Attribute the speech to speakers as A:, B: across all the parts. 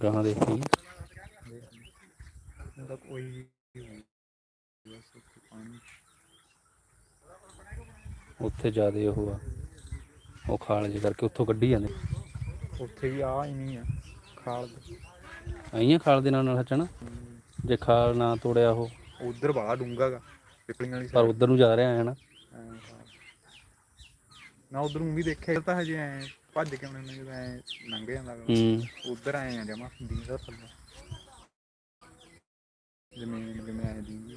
A: ਗਾਹਾਂ ਦੇਖੀ।
B: ਕੋਈ ਬਸ ਉੱਥੇ
A: ਜ਼ਿਆਦੇ ਉਹ ਆ ਉਹ ਖਾਲ ਜੇ ਕਰਕੇ ਉੱਥੋਂ ਕੱਢੀ ਜਾਂਦੇ।
B: ਉੱਥੇ ਵੀ ਆ ਹੀ ਨਹੀਂ ਆ ਖਾਲ
A: ਆਈਆਂ ਖਾਲ ਦੇ ਨਾਲ ਨਾਲ ਹੱਚਣਾ ਜੇ ਖਾਲ ਨਾ ਤੋੜਿਆ ਉਹ।
B: ਉਧਰ ਬਾਹਰ ਡੂੰਗਾ ਗਾ ਪਿਪਲੀਆਂ ਵਾਲੀ
A: ਪਰ ਉਧਰ ਨੂੰ ਜਾ ਰਿਹਾ ਹੈ ਨਾ।
B: ਹਾਂ। ਨਾ ਉਧਰ ਨੂੰ ਵੀ ਦੇਖਿਆ ਤਾਂ ਹਜੇ ਐ ਭੱਜ ਕੇ ਆਉਣੇ ਨੇ ਜਦੋਂ ਐ ਲੰਘ ਜਾਂਦਾ।
A: ਹੂੰ
B: ਉਧਰ ਆਏ ਆ ਜਮਾ ਦੀਦਾ ਥੱਲੇ ਜ਼ਮੀਨ ਜਿਵੇਂ ਐ ਦੀ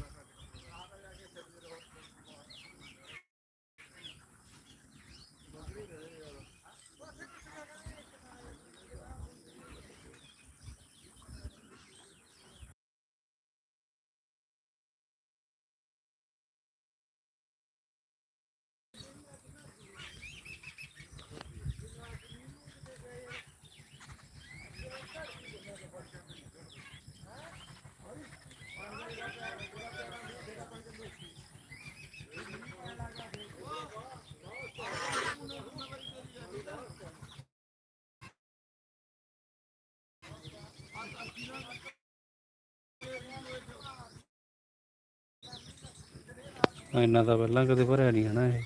A: ਇੰਨਾ ਤਾਂ ਪਹਿਲਾਂ ਕਦੇ ਭਰਿਆ ਨਹੀਂ ਹਨਾ ਇਹ।